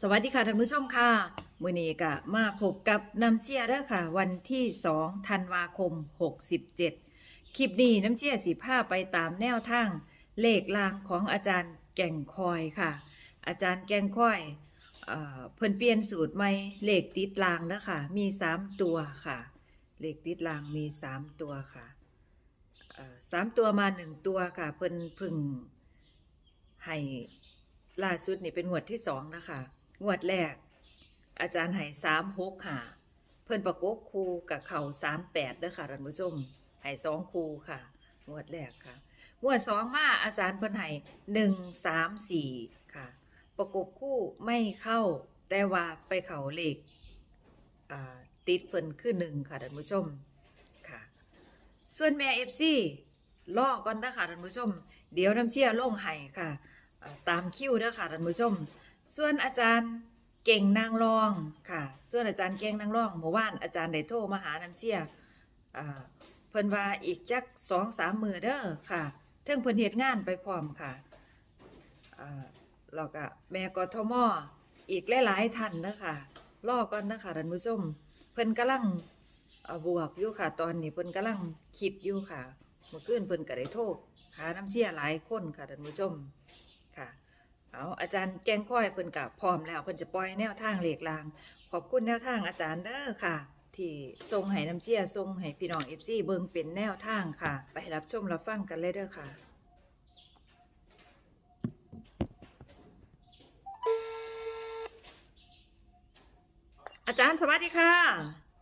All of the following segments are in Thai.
สวัสดีค่ะท่านผู้ชมค่ะมื้อนี้ก็มาพบกับน้ำเชียเด้อค่ะ วันที่2ธันวาคม 67 คลิปนี้น้ำเชียสิพาไปตามแนวทางเลขลางของอาจารย์แก่งคอยค่ะ อาจารย์แก่งคอยเอ่อเพิ่นเปลี่ยนสูตรใหม่เลขติดลางแล้วค่ะ มี 3 ตัวค่ะ เลขติดลางมี 3 ตัวค่ะเอ่อสามตัวมา1ตัวค่ะ เพิ่นพึ่งให้ล่าสุดนี่เป็นงวดที่2นะคะ งวดแรก อาจารย์ให้สามหกหาเพิ่นประกบคู่กับเข่าสามแปดเด้อค่ะท่านผู้ชมให้สองคู่ค่ะ งวดแรกค่ะ งวดสองมาอาจารย์เพิ่นให้หนึ่งสามสี่ค่ะ ประกบคู่ไม่เข้าแต่ว่าไปเข่าเลขอ่าติดเพิ่นคือหนึ่งค่ะท่านผู้ชมค่ะ ส่วนแม่เอฟซีล่อก่อนนะคะท่านผู้ชม เดี๋ยวน้ำเชี่ยลงให้ค่ะ ตามคิวเด้อค่ะท่านผู้ชม ส่วนอาจารย์เก่งนางรองค่ะ ส่วนอาจารย์เก่งนางรองเมื่อวานอาจารย์ได้โทรมาหาน้ำเสียเพิ่นว่าอีกจักสองสามมือเด้อค่ะเทิงเพิ่นเฮ็ดงานไปพร้อมค่ะอ่าแล้วก็แม่กทมอีกหลายๆท่านเด้อค่ะรอก่อนนะคะท่านผู้ชมเพิ่นกำลังเอ่อบวกอยู่ค่ะ ตอนนี้เพิ่นกำลังคิดอยู่ค่ะเมื่อคืนเพิ่นก็ได้โทรหาน้ำเสียหลายคนค่ะท่านผู้ชม เอาอาจารย์แกงก้อยเพิ่นกับพร้อมแล้วเพิ่นจะปล่อยแนวทางเลขลาง ขอบคุณแนวทางอาจารย์เด้อค่ะ ที่ส่งให้น้ำเชี่ยส่งให้พี่น้องเอฟซีเบิ่งเป็นแนวทางค่ะ ไปรับชมรับฟังกันเลยเด้อค่ะ อาจารย์สวัสดีค่ะ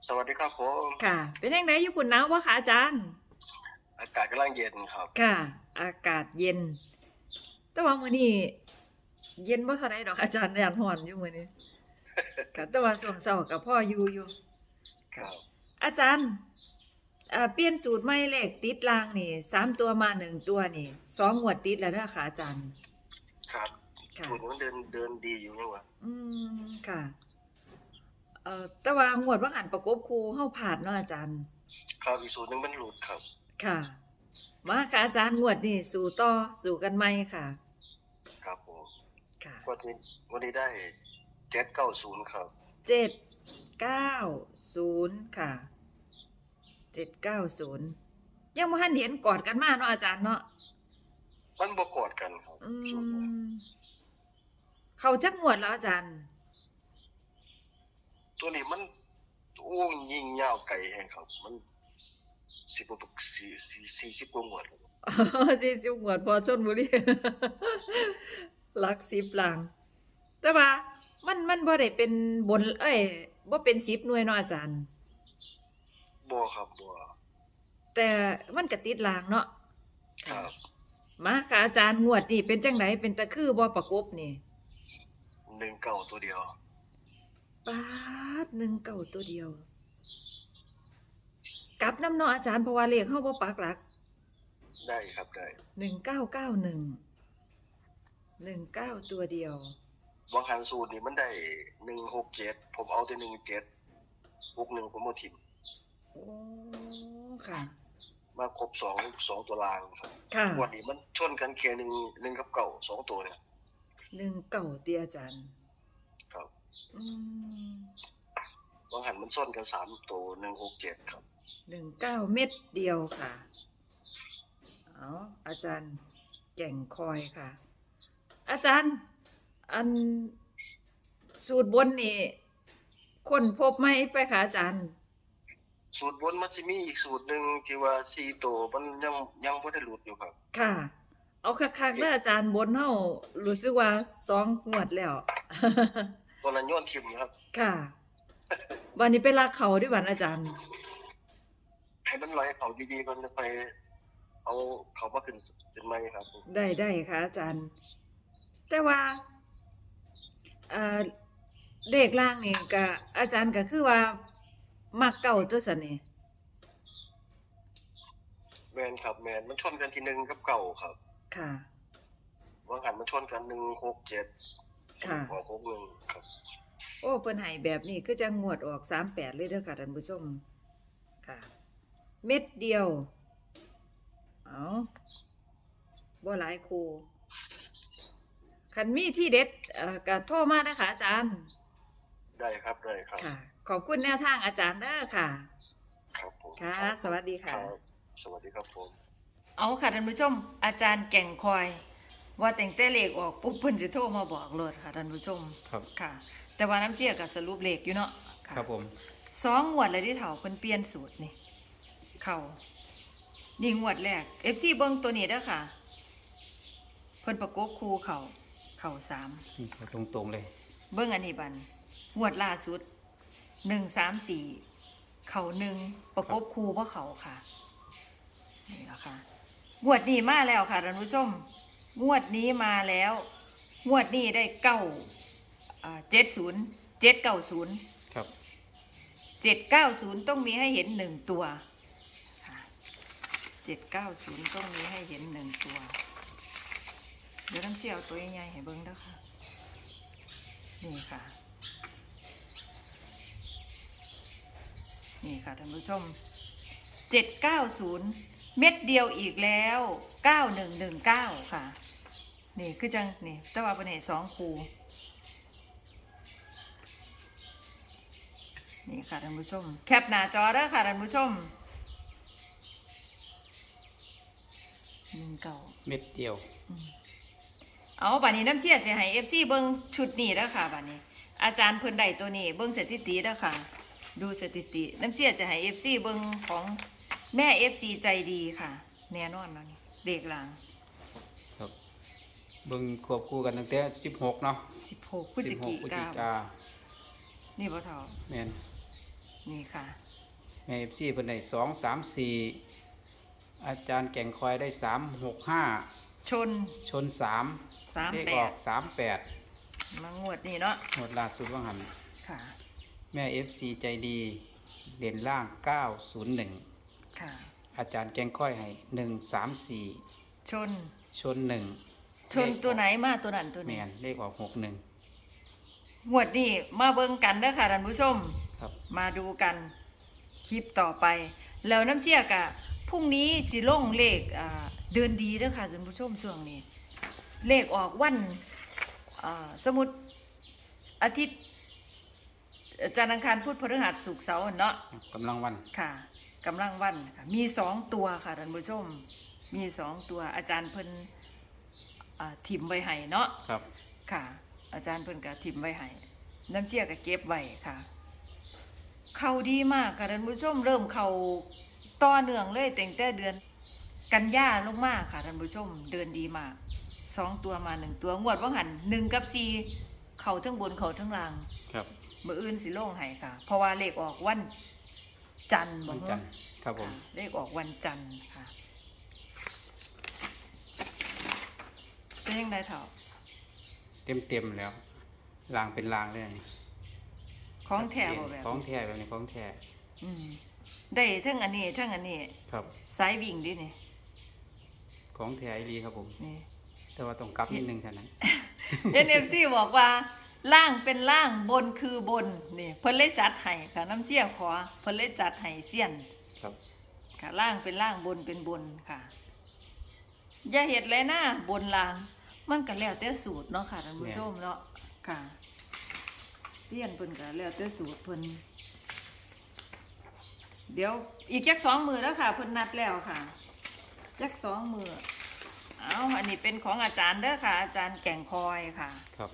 สวัสดีครับผมค่ะ เป็นยังไงอยู่ปุ่นหนาววะคะอาจารย์ อากาศกำลังเย็นครับ ค่ะ อากาศเย็น แต่ว่ามื้อนี้ เย็นบ่เท่าใดดอกอาจารย์แดดร้อนอยู่มื้อนี้ค่ะแต่ว่าช่วงเช้าก็พ่ออยู่อยู่ครับอาจารย์เอ่อเปลี่ยนสูตรใหม่เลขติดรางนี่สามตัวมาหนึ่งตัวนี่สองงวดติดแล้วเด้อค่ะอาจารย์ ครับค่ะฝุ่นมันเดินเดินดีอยู่ยังวะอืมค่ะ เอ่อแต่ว่างวดว่าหันประกบคู่เฮาผ่านเนาะอาจารย์ ครับอีกสูตรหนึงมันหลุดครับ ค่ะ มาค่ะอาจารย์งวดนี่สู่ต่อสู่กันใหม่ค่ะครับผม ค่ะวันนี้วันนี้ได้เจ็ดเก้าศูนย์ครับเจ็ดเก้าศูนย์ค่ะเจ็ดเก้าศูนย์ยังบ่ทันเห็นกอดกันมาเนาะอาจารย์เนาะมันบกกอดกันครับอืสูตรนี้มเขาจักงวดแล้วอาจารย์ ตัวนี้มันโอ้ยิงยาวไกลแหงครับ มันสิบกว่าสี่สี่สี่สิบกว่าหมวดครับสี่สิบงวดพอชนบุรี หลักสิบหลัง แต่ว่ามันมันบ่ได้เป็นบน เอ้ยบ่เป็นสิบหน่วยเนาะอาจารย์บัวครับบัวแต่มันก็ติดลางเนาะครับมาค่ะอาจารย์งวดนี่เป็นจังไดเป็นตะคือบ่ประกบนี่หนึ่งเก้าตัวเดียวปาดหนึ่งเก่าตัวเดียว กลับน้ำเนาะอาจารย์เพราะว่าเลขเฮาบ่ปักหลัก ได้ครับได้หนึ่งเก้าเก้าหนึ่ง หนึ่งเก้าตัวเดียวบางหันสูตรนี่มันได้หนึ่งหกเจ็ดผมเอาแต่หนึ่งเจ็ดหกหนึ่งผมเอาทิมโอ้ค่ะ มาครบสองสองตัวรางครับค่ะวันนี้มันชนกันแค่หนึ่งหนึ่งกับเก่าสองตัวเนี่ยหนึ่งเก่าเตียอาจารย์ครับอืมบางหันมันชนกันสามตัวหนึ่งหกเจ็ดครับหนึ่งเก้าเม็ดเดียวค่ะ เอาอาจารย์แก่งคอยค่ะ อาจารย์ อันสูตรบนนี่คนพบไหมไปค่ะอาจารย์ สูตรบนมันจะมีอีกสูตรหนึ่งที่ว่าสี่ตัวมันยังยังไม่ได้หลุดอยู่ครับ ค่ะ เอาคักๆเด้ออาจารย์บนเฮารู้สึกว่าสองงวดแล้วตัวนั้นย้อนทิมครับ ค่ะ วันนี้เป็นลากเขาด้วยวันอาจารย์ ให้มันลอยเขาดีๆมันไปเอาเขามาขึ้นเป็นไม้ครับ ได้ได้ค่ะอาจารย์ แต่ว่าเอ่อเด็กล่างนี่ก็อาจารย์ก็คือว่ามักเก่าตัวสันนี่แมนครับแมนมันชนกันทีหนึ่งกับเก่าครับ ค่ะบางหันมันชนกันหนึ่งหกเจ็ดค่ะหัวหกหนึ่งครับ โอ้เพิ่นให้แบบนี้คือจะงวดออกสามแปดเลยเด้อค่ะท่านผู้ชมค่ะ เม็ดเดียว เอาบ่หลายคู คันมีที่เด็ดเอ่อก็โทรมานะคะอาจารย์ ได้ครับได้ครับค่ะ ขอบคุณแนวทางอาจารย์เด้อค่ะ ครับผมค่ะ รับสวัสดีค่ะ รับสวัสดีครับผม เอาค่ะท่านผู้ชม อาจารย์แก่งคอย ว่าแต่งแต่เลขออกปุ๊บเพิ่นสิโทรมาบอกเลยค่ะท่านผู้ชมครับ ค่ะ แต่ว่าน้ำเชี่ยก็สรุปเลขอยู่เนาะะครับผม สองงวดเลยที่เถาเพิ่นเปลี่ยนสูตรนี่เข้านี่งวดแรก FC เบิ่งตัวนี้เด้อค่ะ เพิ่นประกบคู่เข้า เข้าสามนี่ก็ตรงๆเลย เบิ่งอันนี้บันงวดล่าสุดหนึ่งสามสี่เข่าหนึ่งประกบคู่ว่าเขาค่ะนี่แหละค่ะงวดนี้มาแล้วค่ะท่านผู้ชมงวดนี้มาแล้วงวดนี้ได้เก้าเจ็ดศูนย์เจ็ดเก้าศูนย์ครับเจ็ดเก้าศูนย์ต้องมีให้เห็นหนึ่งตัวค่ะเจ็ดเก้าศูนย์ต้องมีให้เห็นหนึ่งตัว เดี๋ยวน้ำเชี่ยวตัวใหญ่ๆให้เบิ้งแล้วค่ะ นี่ค่ะ นี่ค่ะท่านผู้ชมเจ็ดเก้าศูนย์เม็ดเดียวอีกแล้วเก้าหนึ่งหนึ่งเก้าค่ะ นี่คือจัง นี่แต่ว่าเป็นเหตุสองคูนี่ค่ะท่านผู้ชม แคปหน้าจอแล้วค่ะท่านผู้ชมหนึ่งเก้าเม็ดเดียว เอาบัดนี้น้ำเชี่ยสิให้ FC เบิ่งชุดนี้แล้วค่ะบัดนี้ อาจารย์เพิ่นได้ตัวนี้เบิ่งสถิติแล้วค่ะ ดูสถิติน้ำเชี่ยจะให้ FC เบิ่งของแม่ FC ใจดีค่ะ แน่นอนแล้วนี่เด็กหลังครับเบิ่งควบคู่กันตั้งแต่16เนาะ16พฤศจิ16พฤศกาจิกานี่บ่เท่าแม่นนี่ค่ะ แม่ FC เพิ่นได้2 3 4อาจารย์แก่งคอยได้3 6 5 ชน ชน3เลขออก38 38มางวดนี้เนาะ หมดล่าสุดว่าหัน ค่ะ แม่ FC ใจดี เด่นล่าง901ค่ะ อาจารย์แก่งคอยให้1 3 4ชน ชน1ชนตัวไหนมาตัวนั้นตัวแม่นี้นเลขออก61งวดนี้มาเบิ่งกันเด้อค่ะท่านผู้ชม ครับ มาดูกันคลิปต่อไป แล้วน้ำเชี่ยกะพรุ่งนี้สิลงเลขอ่า เดินดีเด้อค่ะท่านผู้ชมช่วงนี้ เลขออกวันอ่าสมมุดอาทิตย์จันทร์อังคารพุธพฤหัสศุกร์เสาร์เนาะกำลังวันค่ะกำลังวันค่ะมีสองตัวค่ะท่านผู้ชม มีสองตัวอาจารย์เพิ่นอ่าถิ่มไว้ให้เนาะครับค่ะ อาจารย์เพิ่นก็ทิมไว้ให้น้ำเชี่ยก็เก็บไว้ค่ะ เข้าดีมากค่ะท่านผู้ชมเริ่มเข้าต่อเนื่องเลยตั้งแต่เดือน กันยาลงมาค่ะท่านผู้ชมเดินดีมากสองตัวมาหนึ่งตัวงวดว่างหันหนึ่งกับสี่เข่าทั้งบนเข่าทั้งล่าง ครับมืออื่นสิลงให้ค่ะ เพราะว่าเลขออกวันจันทร์วันเหรอจันทร์ครับผมค่ะเลขออกวันจันทร์ค่ะเป็นยังไงเถ่าเต็มเต็มๆแล้วลางเป็นลางเลยนี่ของแถวชัดแบบเจนของแท้แบบนี้ของแท้อืมได้ทั้งอันนี้ทั้งอันนี้ครับสายวิ่งดินี่ ของแท้อีหลีครับผม นี่แต่ว่าต้องกลับนิดนึงเท่านั้น NFC บอกว่า ล่างเป็นล่างบนคือบนนี่เพิ่นเลยจัดให้ค่ะน้ำเชี่ยขอเพิ่นเลยจัดให้เสี้ยน ครับ ค่ะล่างเป็นล่างบนเป็นบนค่ะ อย่าเฮ็ดเลยนะบนล่าง มันก็แล้วแต่สูตรเนาะค่ะท่านผู้ชมเนาะค่ะเสี้ยนเพิ่นก็แล้วแต่สูตรเพิ่นเดี๋ยวอีกจักสองมือแล้วค่ะเพิ่นนัดแล้วค่ะ จักสองมือเอาอันนี้เป็นของอาจารย์เด้อค่ะ อาจารย์แก่งคอยค่ะ ครับ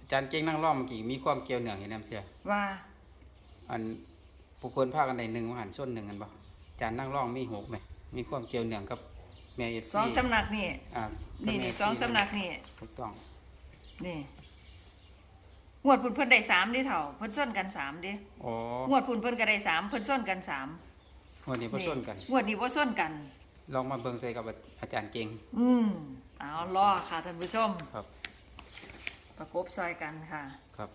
อาจารย์เก่งนั่งร่องเมื่อกี้มีความเกี่ยวเนื่องเห็นน้ำเสียว่าอันผู้เพิ่นพากันในหนึ่งว่าหันส้นหนึ่งกันบ่อาจารย์นั่งร่องมีหกไหมมีความเกี่ยวเนื่องกับแม่เอฟสองซีสำนักนี่อ่านี่นี่สองสำนักนี่ถูกต้องนี่งวดพุ่นเพิ่นได้สามดิเถ่าเพิ่นส้นกันสามดิอ๋องวดพุ่นเพิ่นก็ได้สามเพิ่นส้นกันสาม วันนี้พ่ส้นกัน งวดนี้ว่าส้นกัน ลองมาเบิ่งใส่กับอาจารย์เก่ง อืมเอาล่อค่ะท่านผู้ชมครับ ประกบซอยกันค่ะ ครับ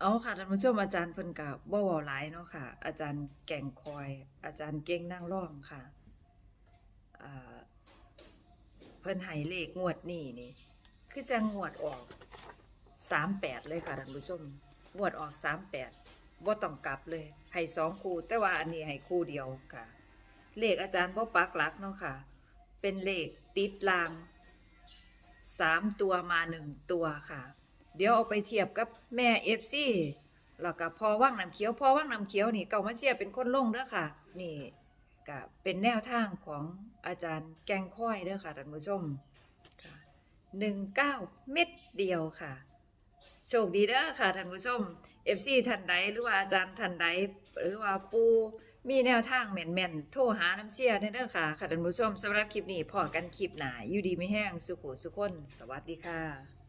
เอาค่ะท่านผู้ชมอาจารย์เพิ่นกับบ่เว้าหลายเนาะค่ะ อาจารย์แก่งคอย อาจารย์เก่งนั่งร่องค่ะอ่าเพิ่นให้เลขงวดนี้นี่ คือจะงวดออกสามแปดเลยค่ะท่านผู้ชมงวดออกสามแปด บ่ต้องกลับเลย ให้สองคู่ แต่ว่าอันนี้ให้คู่เดียวค่ะ เลขอาจารย์บ่อปักหลักเนาะค่ะ เป็นเลขติดลางสามตัวมาหนึ่งตัวค่ะ เดี๋ยวเอาไปเทียบกับแม่เอฟซีแล้วก็พอว่างน้ำเขียวพอว่างน้ำเขียวนี่เก่ามาเชียเป็นคนลงเด้อค่ะ นี่ก็เป็นแนวทางของอาจารย์แกงค่อยเด้อค่ะท่านผู้ชมค่ะหนึ่งเก้าเม็ดเดียวค่ะ โชคดีเด้อค่ะท่านผู้ชม FC ท่านใดหรือว่าอาจารย์ท่านใดหรือว่าปูมีแนวทางแม่นๆ โทรหาน้ำเชียได้เด้อค่ะค่ะท่านผู้ชมสำหรับคลิปนี้พอกันคลิปหน้าอยู่ดีไม่แห้งสุขุสุขคน สวัสดีค่ะ